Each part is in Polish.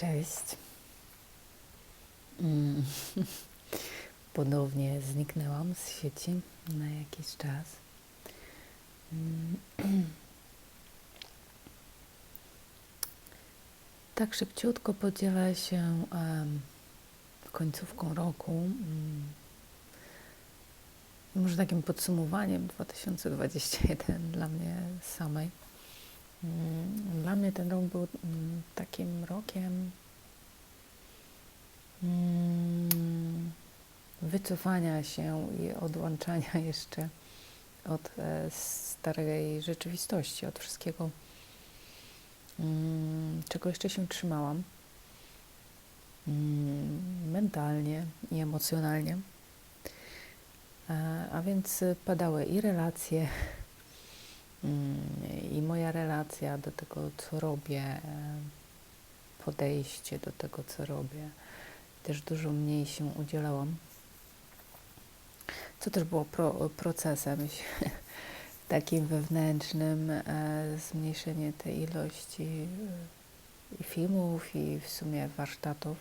Cześć. Mm. Ponownie zniknęłam z sieci na jakiś czas. Mm. Tak szybciutko podzielę się końcówką roku. mm, Może takim podsumowaniem 2021 dla mnie samej. Mm, Dla mnie ten rok był mm, takim rokiem mm, wycofania się i odłączania jeszcze od e, starej rzeczywistości, od wszystkiego, czego jeszcze się trzymałam mentalnie i emocjonalnie. E, A więc padały i relacje, I moja relacja do tego, co robię, e, podejście do tego, co robię, też dużo mniej się udzielałam. Co też było pro, procesem takim wewnętrznym, e, zmniejszenie tej ilości e, i filmów, i w sumie warsztatów,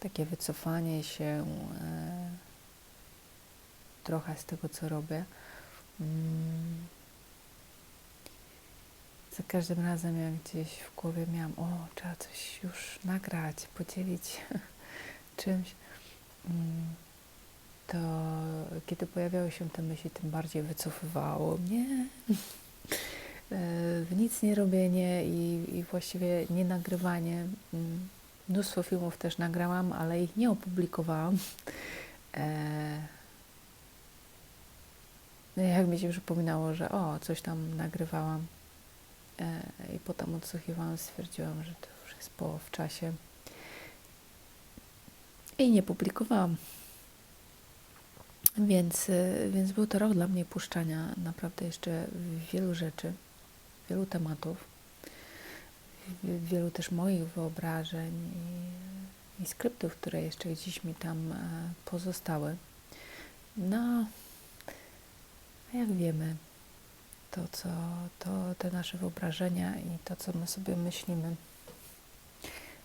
takie wycofanie się trochę z tego, co robię. Za każdym razem, jak gdzieś w głowie miałam, o, trzeba coś już nagrać, podzielić czymś, mm, to kiedy pojawiały się te myśli, tym bardziej wycofywało mnie E, w nic nie robienie i, i właściwie nie nagrywanie. Mm, Mnóstwo filmów też nagrałam, ale ich nie opublikowałam. E, no jak mi się przypominało, że o, coś tam nagrywałam, I potem odsłuchiwałam, stwierdziłam, że to już jest po w czasie. I nie publikowałam. Więc, e, więc był to rok dla mnie puszczania naprawdę jeszcze wielu rzeczy, wielu tematów, wi- wielu też moich wyobrażeń i, i skryptów, które jeszcze gdzieś mi tam e, pozostały. No, jak wiemy, to, co, to te nasze wyobrażenia i to, co my sobie myślimy,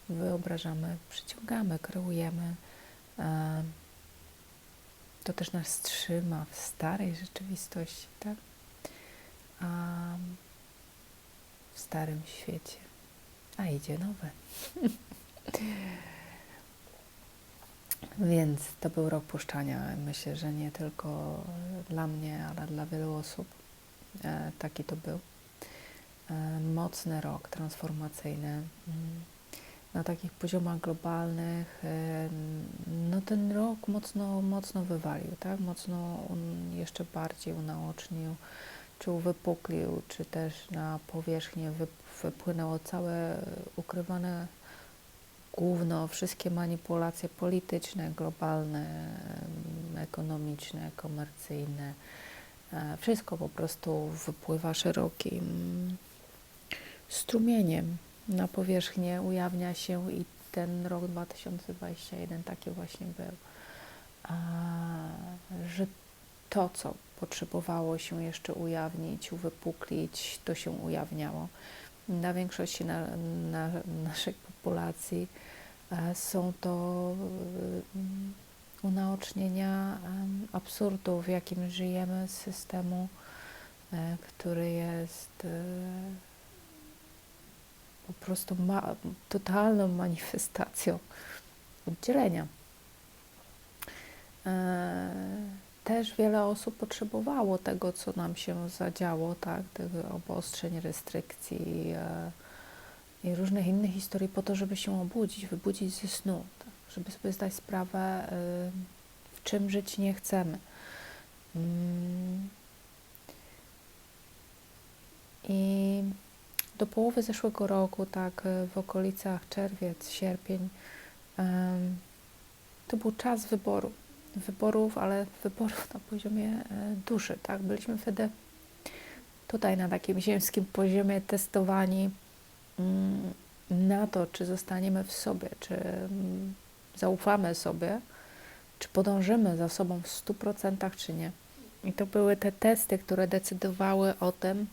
wyobrażamy, przyciągamy, kreujemy. e, To też nas trzyma w starej rzeczywistości, tak? A w starym świecie. A idzie nowe. Więc to był rok puszczania. Myślę, że nie tylko dla mnie, ale dla wielu osób. E, Taki to był. E, Mocny rok transformacyjny. Mm. Na takich poziomach globalnych, e, no ten rok mocno, mocno wywalił, tak? Mocno jeszcze bardziej unaocznił, czy uwypuklił, czy też na powierzchnię wy, wypłynęło całe ukrywane główno wszystkie manipulacje polityczne, globalne, em, ekonomiczne, komercyjne, Wszystko po prostu wypływa szerokim strumieniem na powierzchnię, ujawnia się i ten rok 2021 taki właśnie był. Że to, co potrzebowało się jeszcze ujawnić, uwypuklić, to się ujawniało. Na większości na, na, naszej populacji e, są to mm, unaocznienia absurdu, w jakim żyjemy, systemu, e, który jest e, po prostu ma, totalną manifestacją oddzielenia. E, Też wiele osób potrzebowało tego, co nam się zadziało, tak, tych obostrzeń, restrykcji i różnych innych historii po to, żeby się obudzić, wybudzić ze snu, żeby sobie zdać sprawę, y, w czym żyć nie chcemy. Mm. I do połowy zeszłego roku, tak, w okolicach czerwiec, sierpień, to był czas wyboru. Wyborów, ale wyborów na poziomie e, duszy, tak. Byliśmy wtedy tutaj na takim ziemskim poziomie testowani mm, na to, czy zostaniemy w sobie, czy mm, zaufamy sobie, czy podążymy za sobą w 100% czy nie. I to były te testy, które decydowały o tym,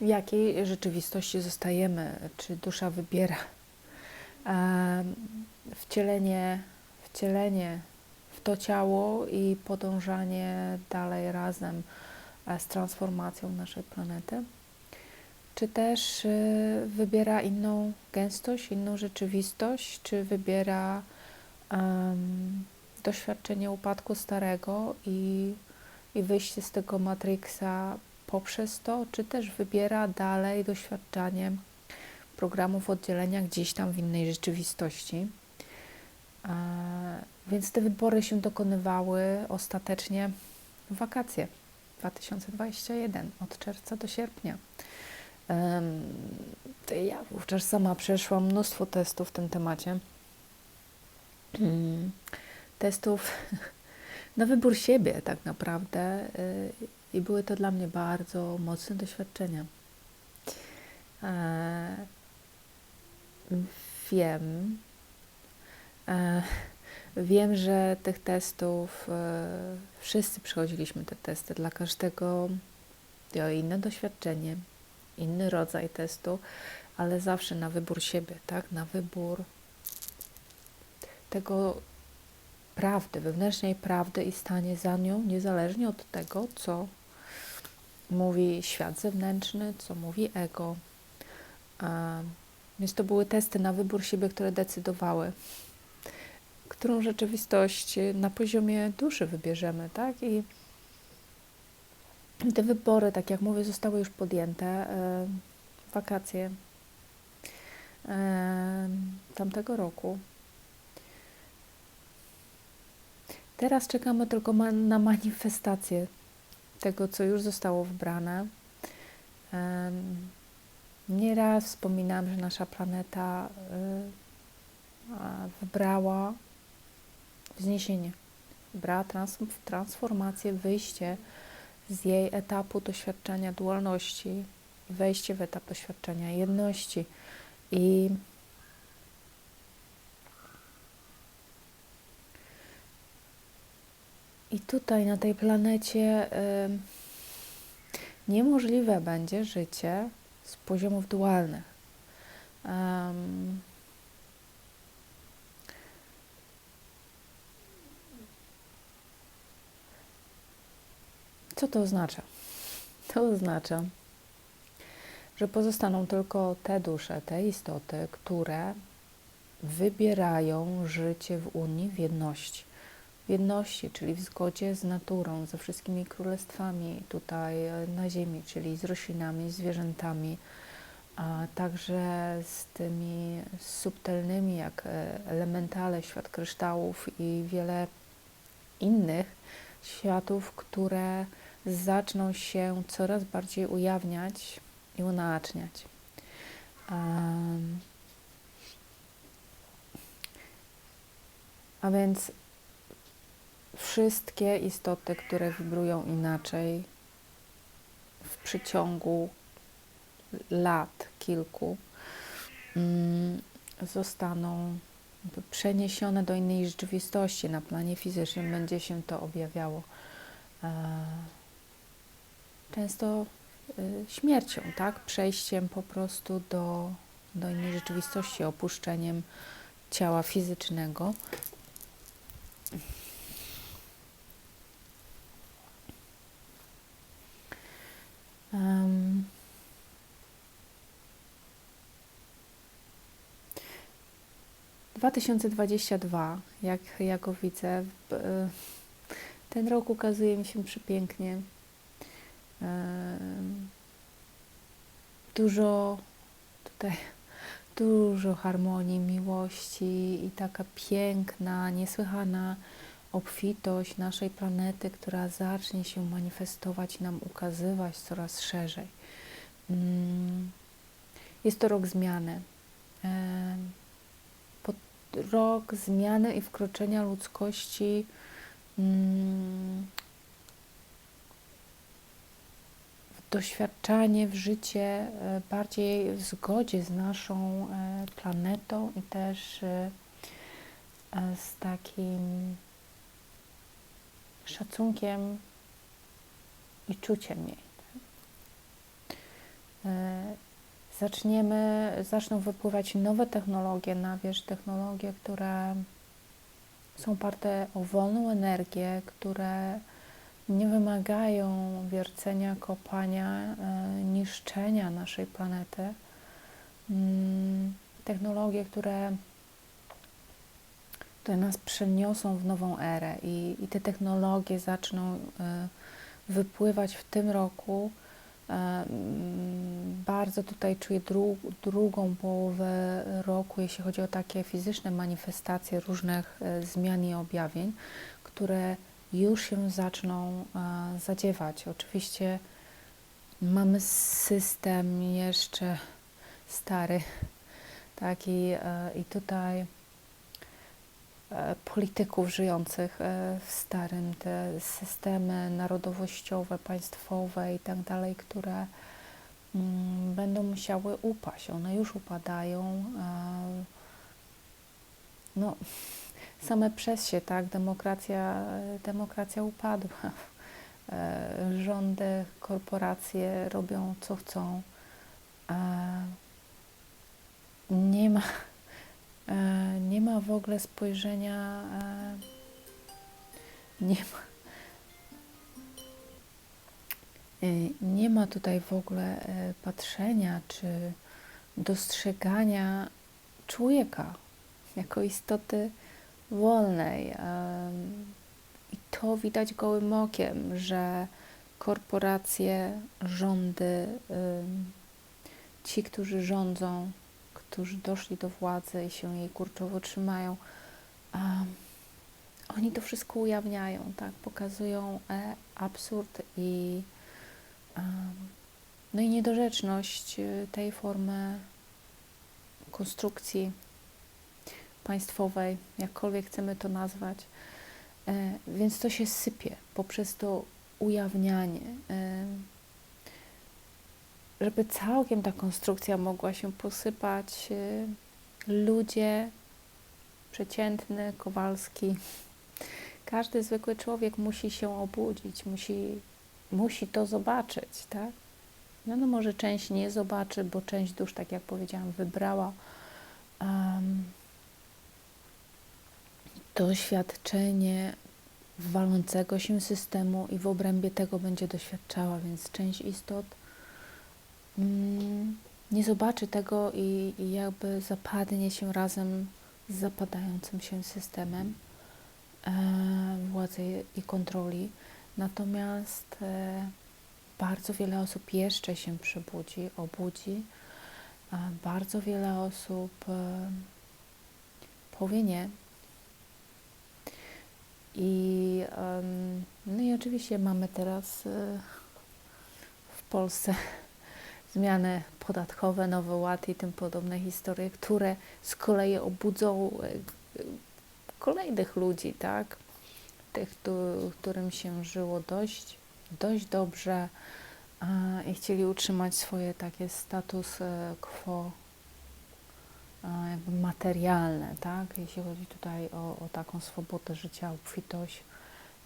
w jakiej rzeczywistości zostajemy, czy dusza wybiera wcielenie, wcielenie w to ciało i podążanie dalej razem e, z transformacją naszej planety. Czy też y, wybiera inną gęstość, inną rzeczywistość, czy wybiera em, doświadczenie upadku starego i, i wyjście z tego Matrixa poprzez to, czy też wybiera dalej doświadczanie programów oddzielenia gdzieś tam w innej rzeczywistości. E, Więc te wybory się dokonywały ostatecznie w wakacje 2021, od czerwca do sierpnia. Ja wówczas sama przeszłam mnóstwo testów w tym temacie. Mm, Testów na wybór siebie, tak naprawdę. y, I były to dla mnie bardzo mocne doświadczenia. E, Wiem, e, wiem, że tych testów e, wszyscy przechodziliśmy te testy. Dla każdego to inne doświadczenie, inny rodzaj testu, ale zawsze na wybór siebie, tak? Na wybór tego prawdy, wewnętrznej prawdy i stanie za nią, niezależnie od tego, co mówi świat zewnętrzny, co mówi ego. Więc to były testy na wybór siebie, które decydowały, którą rzeczywistość na poziomie duszy wybierzemy, tak? I te wybory, tak jak mówię, zostały już podjęte. e, Wakacje e, tamtego roku. Teraz czekamy tylko na manifestację tego, co już zostało wybrane. Em, Nieraz wspominałam, że nasza planeta wybrała wzniesienie, wybrała trans- transformację, wyjście z jej etapu doświadczenia dualności, wejście w etap doświadczenia jedności. I I tutaj na tej planecie ym, niemożliwe będzie życie z poziomów dualnych. Ym, co to oznacza? To oznacza, że pozostaną tylko te dusze, te istoty, które wybierają życie w Unii, w jedności w jedności, czyli w zgodzie z naturą, ze wszystkimi królestwami tutaj e, na Ziemi, czyli z roślinami, zwierzętami, a także z tymi subtelnymi, jak e, elementale, świat kryształów i wiele innych światów, które zaczną się coraz bardziej ujawniać i unaczniać. Um, a więc wszystkie istoty, które wibrują inaczej w przeciągu lat kilku, mm, zostaną przeniesione do innej rzeczywistości. Na planie fizycznym będzie się to objawiało e, często y, śmiercią, tak? Przejściem po prostu do, do innej rzeczywistości, opuszczeniem ciała fizycznego. Um, Dwa tysiące dwadzieścia dwa, jak ja go widzę, b- ten rok ukazuje mi się przepięknie. Dużo tutaj, dużo harmonii, miłości i taka piękna, niesłychana obfitość naszej planety, która zacznie się manifestować nam ukazywać coraz szerzej. Mm, Jest to rok zmiany. Rok zmiany i wkroczenia ludzkości mm, w doświadczanie, w życie e, bardziej w zgodzie z naszą e, planetą i też e, z takim szacunkiem i czuciem jej. Zaczniemy, zaczną wypływać nowe technologie na wierzch, technologie, które są oparte o wolną energię, które nie wymagają wiercenia, kopania, e, niszczenia naszej planety. Mm, Technologie, które, które nas przeniosą w nową erę i, i te technologie zaczną e, wypływać w tym roku. E, mm, Bardzo tutaj czuję dru, drugą połowę roku, jeśli chodzi o takie fizyczne manifestacje różnych zmian i objawień, które już się zaczną e, zadziewać. Oczywiście mamy system jeszcze stary, tak, i, e, i tutaj e, polityków żyjących w starym, te systemy narodowościowe, państwowe i tak dalej, które mm, będą musiały upaść. One już upadają. No, same przez się, tak, demokracja, demokracja upadła. E, Rządy, korporacje robią co chcą. E, Nie ma, e, nie ma w ogóle spojrzenia, e, nie ma, e, nie ma tutaj w ogóle e, patrzenia czy dostrzegania człowieka jako istoty wolnej. I to widać gołym okiem, że korporacje, rządy, ci, którzy rządzą, którzy doszli do władzy i się jej kurczowo trzymają, oni to wszystko ujawniają, tak? Pokazują e, absurd i no i niedorzeczność y, tej formy konstrukcji państwowej, jakkolwiek chcemy to nazwać. E, Więc to się sypie poprzez to ujawnianie. E, Żeby całkiem ta konstrukcja mogła się posypać, e, ludzie, przeciętny, Kowalski, każdy zwykły człowiek musi się obudzić, musi, musi to zobaczyć, tak? No, no może część nie zobaczy, bo część dusz, tak jak powiedziałam, wybrała um, doświadczenie walącego się systemu i w obrębie tego będzie doświadczała, więc część istot mm, nie zobaczy tego i, i jakby zapadnie się razem z zapadającym się systemem e, władzy i kontroli. Natomiast e, bardzo wiele osób jeszcze się przebudzi, obudzi. E, bardzo wiele osób e, powie nie, i, no i oczywiście mamy teraz e, w Polsce zmiany podatkowe, nowy ład i tym podobne historie, które z kolei obudzą e, kolejnych ludzi, tak? Tych, któ- którym się żyło dość, dość dobrze i chcieli utrzymać swoje takie status e, quo jakby materialne, tak? Jeśli chodzi tutaj o, o taką swobodę życia, obfitość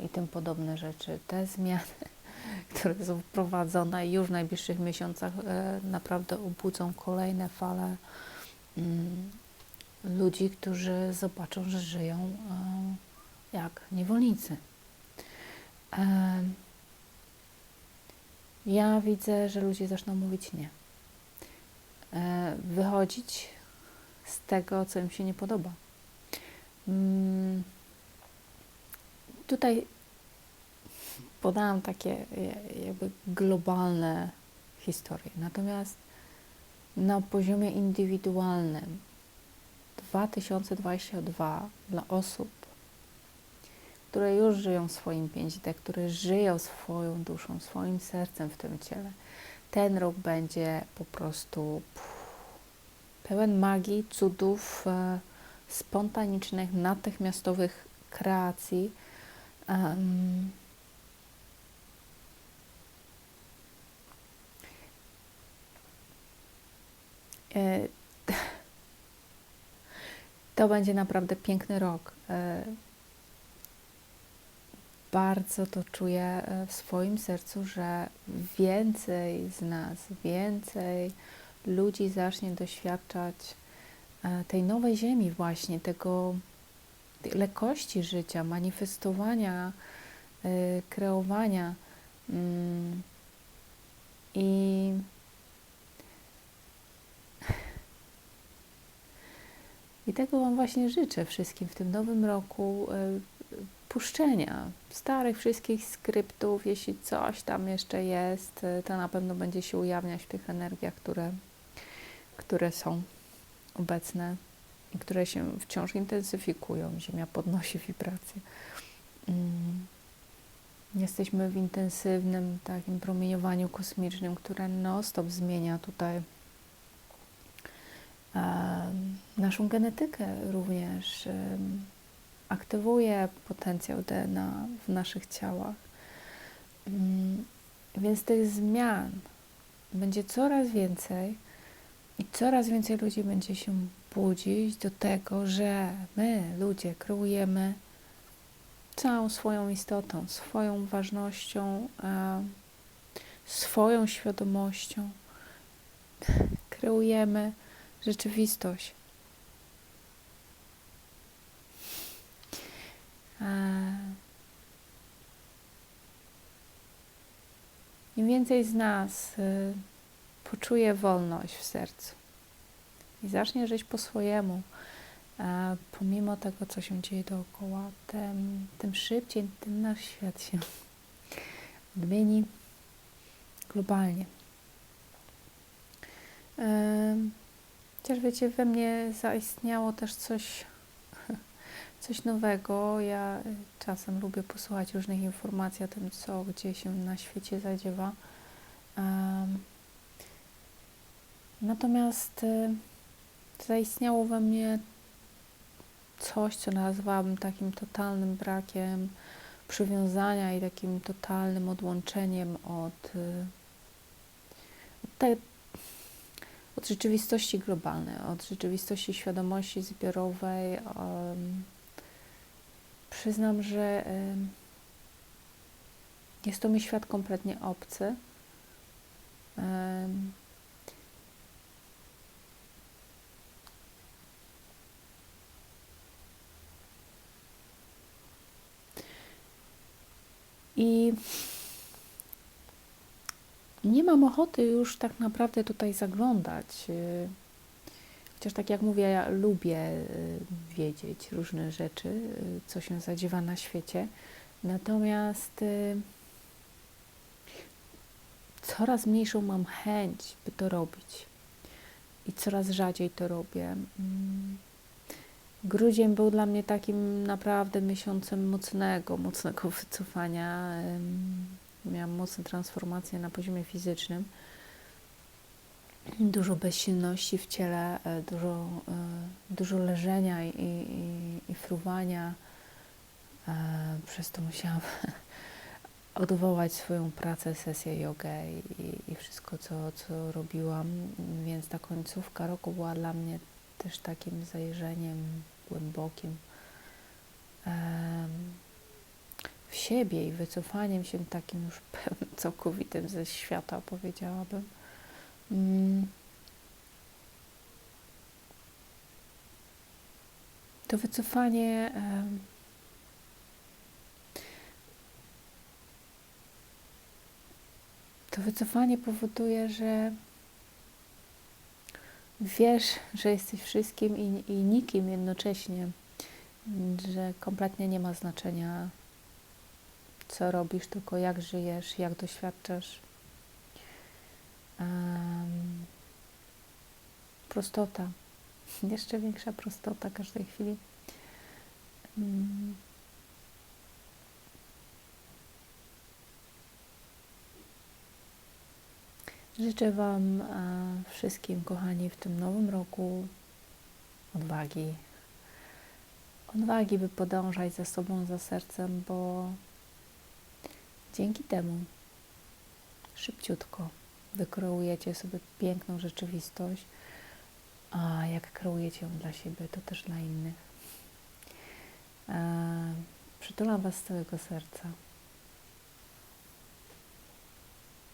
i tym podobne rzeczy. Te zmiany, które są wprowadzone już w najbliższych miesiącach, e, naprawdę obudzą kolejne fale mm, ludzi, którzy zobaczą, że żyją e, jak niewolnicy. E, ja widzę, że ludzie zaczną mówić nie. E, wychodzić z tego, co im się nie podoba. Mm, Tutaj podałam takie jakby globalne historie, natomiast na poziomie indywidualnym 2022 dla osób, które już żyją swoim 5D, które żyją swoją duszą, swoim sercem w tym ciele, ten rok będzie po prostu pełen magii, cudów, e, spontanicznych, natychmiastowych kreacji. E, To będzie naprawdę piękny rok. E, Bardzo to czuję w swoim sercu, że więcej z nas, więcej ludzi zacznie doświadczać e, tej nowej ziemi właśnie, tego lekkości życia, manifestowania, e, kreowania mm, i I tego Wam właśnie życzę wszystkim w tym nowym roku. e, Puszczenia starych wszystkich skryptów, jeśli coś tam jeszcze jest, to na pewno będzie się ujawniać w tych energiach, które, które są obecne i które się wciąż intensyfikują. Ziemia podnosi wibracje. Mm. Jesteśmy w intensywnym takim promieniowaniu kosmicznym, które non-stop zmienia tutaj naszą genetykę również. aktywuje potencjał DNA w naszych ciałach. Mm, Więc tych zmian będzie coraz więcej i coraz więcej ludzi będzie się budzić do tego, że my, ludzie, kreujemy całą swoją istotą, swoją ważnością, e, swoją świadomością. Kreujemy rzeczywistość. E, Im więcej z nas y, poczuje wolność w sercu i zacznie żyć po swojemu, pomimo tego, co się dzieje dookoła, tym, tym szybciej ten nasz świat się odmieni globalnie. Chociaż wiecie, we mnie zaistniało też coś, coś nowego. Ja y, czasem lubię posłuchać różnych informacji o tym, co gdzie się na świecie zadziewa. Natomiast y, zaistniało we mnie coś, co nazwałabym takim totalnym brakiem przywiązania i takim totalnym odłączeniem od, y, od, te, od rzeczywistości globalnej, od rzeczywistości świadomości zbiorowej. em, przyznam, że em, jest to mi świat kompletnie obcy. Em, I nie mam ochoty już tak naprawdę tutaj zaglądać. y, Chociaż tak jak mówię, ja lubię y, wiedzieć różne rzeczy, y, co się zadziewa na świecie. Natomiast coraz mniejszą mam chęć, by to robić. I coraz rzadziej to robię. Grudzień był dla mnie takim naprawdę miesiącem mocnego, mocnego wycofania. Miałam mocne transformacje na poziomie fizycznym. Dużo bezsilności w ciele, e, dużo, e, dużo leżenia i, i, i fruwania. E, Przez to musiałam odwołać swoją pracę, sesję jogę i, i wszystko, co, co robiłam. Więc ta końcówka roku była dla mnie też takim zajrzeniem głębokim w siebie i wycofaniem się takim już pełnym, całkowitym ze świata, powiedziałabym. Mm. To wycofanie to wycofanie powoduje, że wiesz, że jesteś wszystkim i, i nikim jednocześnie, że kompletnie nie ma znaczenia, co robisz, tylko jak żyjesz, jak doświadczasz. Em, prostota, jeszcze większa prostota każdej chwili. Mm. Życzę Wam e, wszystkim, kochani, w tym nowym roku odwagi. Odwagi, by podążać za sobą, za sercem, bo dzięki temu szybciutko wykreujecie sobie piękną rzeczywistość, a jak kreujecie ją dla siebie, to też dla innych. E, Przytulam Was z całego serca.